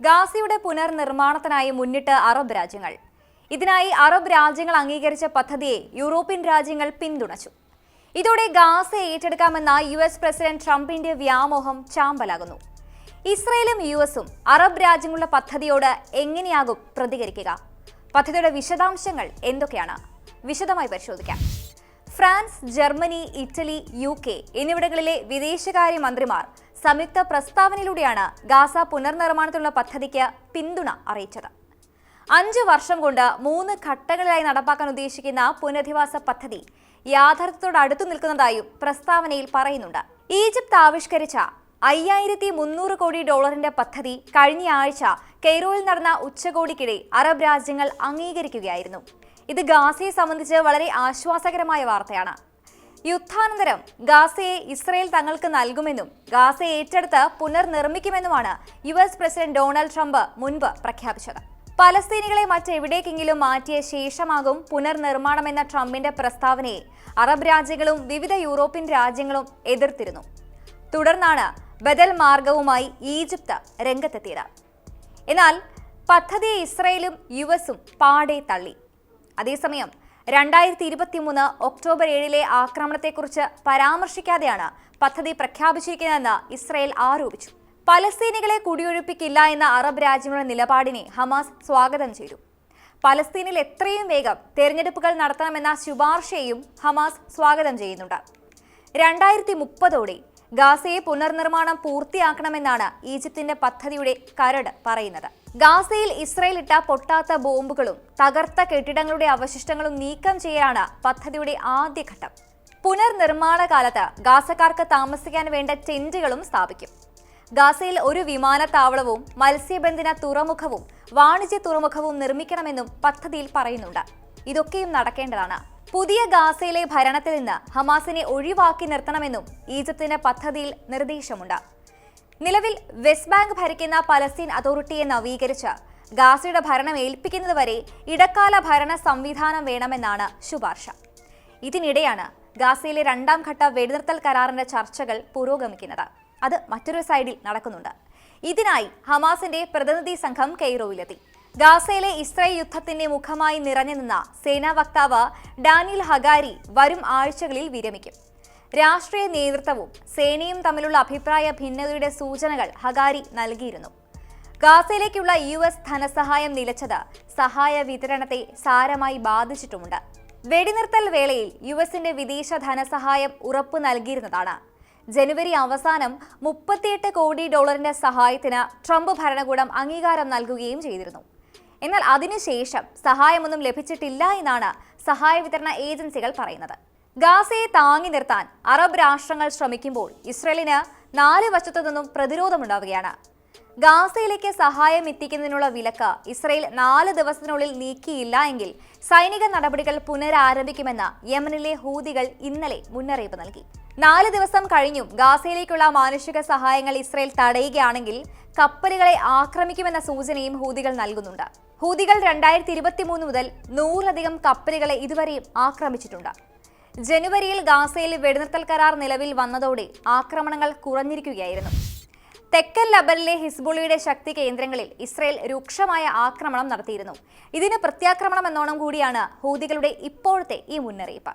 ഗാസയുടെ പുനർനിർമ്മാണത്തിനായി മുന്നിട്ട് അറബ് രാജ്യങ്ങൾ. ഇതിനായി അറബ് രാജ്യങ്ങൾ അംഗീകരിച്ച പദ്ധതിയെ യൂറോപ്യൻ രാജ്യങ്ങൾ പിന്തുണച്ചു. ഇതോടെ ഗാസ ഏറ്റെടുക്കാമെന്ന യു എസ് പ്രസിഡന്റ് ട്രംപിന്റെ വ്യാമോഹം ചാമ്പലാകുന്നു. ഇസ്രയേലും യു എസും അറബ് രാജ്യങ്ങളുടെ പദ്ധതിയോട് എങ്ങനെയാകും പ്രതികരിക്കുക? പദ്ധതിയുടെ വിശദാംശങ്ങൾ എന്തൊക്കെയാണ്? വിശദമായി പരിശോധിക്കാം. France Germany Italy U K എന്നിവിടങ്ങളിലെ വിദേശകാര്യ മന്ത്രിമാർ സംയുക്ത പ്രസ്താവനയിലൂടെയാണ് ഗാസ പുനർനിർമ്മാണത്തിനുള്ള പദ്ധതിക്ക് പിന്തുണ അറിയിച്ചത്. അഞ്ച് വർഷം കൊണ്ട് മൂന്ന് ഘട്ടങ്ങളിലായി നടപ്പാക്കാൻ ഉദ്ദേശിക്കുന്ന പുനരധിവാസ പദ്ധതി യാഥാർത്ഥ്യത്തോട് അടുത്തു നിൽക്കുന്നതായും പ്രസ്താവനയിൽ പറയുന്നുണ്ട്. ഈജിപ്ത് ആവിഷ്കരിച്ച അയ്യായിരത്തി മുന്നൂറ് കോടി ഡോളറിന്റെ പദ്ധതി കഴിഞ്ഞ ആഴ്ച കെയ്റോയിൽ നടന്ന ഉച്ചകോടിക്കിടെ അറബ് രാജ്യങ്ങൾ അംഗീകരിക്കുകയായിരുന്നു. ഇത് ഗാസയെ സംബന്ധിച്ച് വളരെ ആശ്വാസകരമായ വാർത്തയാണ്. യുദ്ധാനന്തരം ഗാസയെ ഇസ്രയേൽ തങ്ങൾക്ക് നൽകുമെന്നും ഗാസ ഏറ്റെടുത്ത് പുനർനിർമ്മിക്കുമെന്നുമാണ് U S president Donald Trump മുൻപ് പ്രഖ്യാപിച്ചത്. പലസ്തീനികളെ മറ്റെവിടേക്കെങ്കിലും മാറ്റിയ ശേഷമാകും പുനർനിർമ്മാണമെന്ന ട്രംപിന്റെ പ്രസ്താവനയെ അറബ് രാജ്യങ്ങളും വിവിധ യൂറോപ്യൻ രാജ്യങ്ങളും എതിർത്തിരുന്നു. തുടർന്നാണ് ബദൽ മാർഗവുമായി ഈജിപ്ത് രംഗത്തെത്തിയത്. എന്നാൽ പദ്ധതിയെ ഇസ്രയേലും യു എസും പാടെ തള്ളി. അതേസമയം രണ്ടായിരത്തി ഇരുപത്തി മൂന്ന് ഒക്ടോബർ ഏഴിലെ ആക്രമണത്തെക്കുറിച്ച് പരാമർശിക്കാതെയാണ് പദ്ധതി പ്രഖ്യാപിച്ചിരിക്കുന്നതെന്ന് ഇസ്രയേൽ ആരോപിച്ചു. പലസ്തീനികളെ കുടിയൊഴിപ്പിക്കില്ല എന്ന അറബ് രാജ്യങ്ങളുടെ നിലപാടിനെ ഹമാസ് സ്വാഗതം ചെയ്തു. പലസ്തീനിൽ എത്രയും വേഗം തെരഞ്ഞെടുപ്പുകൾ നടത്തണമെന്ന ശുപാർശയെയും ഹമാസ് സ്വാഗതം ചെയ്യുന്നുണ്ട്. രണ്ടായിരത്തി മുപ്പതോടെ ഗാസയെ പുനർനിർമ്മാണം പൂർത്തിയാക്കണമെന്നാണ് ഈജിപ്തിന്റെ പദ്ധതിയുടെ കരട് പറയുന്നത്. ഗാസയിൽ ഇസ്രയേൽ ഇട്ട പൊട്ടാത്ത ബോംബുകളും തകർത്ത കെട്ടിടങ്ങളുടെ അവശിഷ്ടങ്ങളും നീക്കം ചെയ്യാനാണ് പദ്ധതിയുടെ ആദ്യഘട്ടം. പുനർനിർമ്മാണ കാലത്ത് ഗാസക്കാർക്ക് താമസിക്കാൻ വേണ്ട ടെന്റുകളും സ്ഥാപിക്കും. ഗാസയിൽ ഒരു വിമാനത്താവളവും മത്സ്യബന്ധന തുറമുഖവും വാണിജ്യ തുറമുഖവും നിർമ്മിക്കണമെന്നും പദ്ധതിയിൽ പറയുന്നുണ്ട്. ഇതൊക്കെയും നടക്കേണ്ടതാണ്. പുതിയ ഗാസയിലെ ഭരണത്തിൽ നിന്ന് ഹമാസിനെ ഒഴിവാക്കി നിർത്തണമെന്നും ഈജിപ്തിന് പദ്ധതിയിൽ നിർദ്ദേശമുണ്ട്. നിലവിൽ വെസ്റ്റ് ബാങ്ക് ഭരിക്കുന്ന പലസ്തീൻ അതോറിറ്റിയെ നവീകരിച്ച് ഗാസയുടെ ഭരണം ഏൽപ്പിക്കുന്നതുവരെ ഇടക്കാല ഭരണ സംവിധാനം വേണമെന്നാണ് ശുപാർശ. ഇതിനിടെയാണ് ഗാസയിലെ രണ്ടാം ഘട്ട വെടിനിർത്തൽ കരാറിന്റെ ചർച്ചകൾ പുരോഗമിക്കുന്നത്. അത് മറ്റൊരു സൈഡിൽ നടക്കുന്നുണ്ട്. ഇതിനായി ഹമാസിന്റെ പ്രതിനിധി സംഘം കെയ്റോയിലെത്തി. ഗാസയിലെ ഇസ്രായേൽ യുദ്ധത്തിന്റെ മുഖമായി നിറഞ്ഞു നിന്ന സേനാ വക്താവ് ഡാനിയൽ ഹഗാരി വരും ആഴ്ചകളിൽ വിരമിക്കും. രാഷ്ട്രീയ നേതൃത്വവും സേനയും തമ്മിലുള്ള അഭിപ്രായ ഭിന്നതയുടെ സൂചനകൾ ഹഗാരി നൽകിയിരുന്നു. ഗാസയിലേക്കുള്ള യു എസ് ധനസഹായം നിലച്ചത് സഹായ വിതരണത്തെ സാരമായി ബാധിച്ചിട്ടുമുണ്ട്. വെടിനിർത്തൽ വേളയിൽ യു എസിന്റെ വിദേശ ധനസഹായം ഉറപ്പ് നൽകിയിരുന്നതാണ്. ജനുവരി അവസാനം മുപ്പത്തിയെട്ട് കോടി ഡോളറിന്റെ സഹായത്തിന് ട്രംപ് ഭരണകൂടം അംഗീകാരം നൽകുകയും ചെയ്തിരുന്നു. എന്നാൽ അതിനുശേഷം സഹായമൊന്നും ലഭിച്ചിട്ടില്ല എന്നാണ് സഹായ വിതരണ ഏജൻസികൾ പറയുന്നത്. ഗാസയെ താങ്ങി നിർത്താൻ അറബ് രാഷ്ട്രങ്ങൾ ശ്രമിക്കുമ്പോൾ ഇസ്രയേലിന് നാല് വശത്തു നിന്നും പ്രതിരോധമുണ്ടാവുകയാണ്. ഗാസയിലേക്ക് സഹായം എത്തിക്കുന്നതിനുള്ള വിലക്ക് ഇസ്രയേൽ നാല് ദിവസത്തിനുള്ളിൽ നീക്കിയില്ല എങ്കിൽ സൈനിക നടപടികൾ പുനരാരംഭിക്കുമെന്ന് യമനിലെ ഹൂതികൾ ഇന്നലെ മുന്നറിയിപ്പ് നൽകി. നാല് ദിവസം കഴിഞ്ഞും ഗാസയിലേക്കുള്ള മാനുഷിക സഹായങ്ങൾ ഇസ്രയേൽ തടയുകയാണെങ്കിൽ കപ്പലുകളെ ആക്രമിക്കുമെന്ന സൂചനയും ഹൂതികൾ നൽകുന്നുണ്ട്. ഹൂതികൾ രണ്ടായിരത്തി ഇരുപത്തി മൂന്ന് മുതൽ നൂറിലധികം കപ്പലുകളെ ഇതുവരെയും ആക്രമിച്ചിട്ടുണ്ട്. ജനുവരിയിൽ ഗാസയിൽ വെടിനിർത്തൽ കരാർ നിലവിൽ വന്നതോടെ ആക്രമണങ്ങൾ കുറഞ്ഞിരിക്കുകയായിരുന്നു. തെക്കൻ ലബനിലെ ഹിസ്ബുള്ളിയുടെ ശക്തി കേന്ദ്രങ്ങളിൽ ഇസ്രയേൽ രൂക്ഷമായ ആക്രമണം നടത്തിയിരുന്നു. ഇതിന് പ്രത്യാക്രമണം എന്നോണം കൂടിയാണ് ഹൂതികളുടെ ഇപ്പോഴത്തെ ഈ മുന്നറിയിപ്പ്.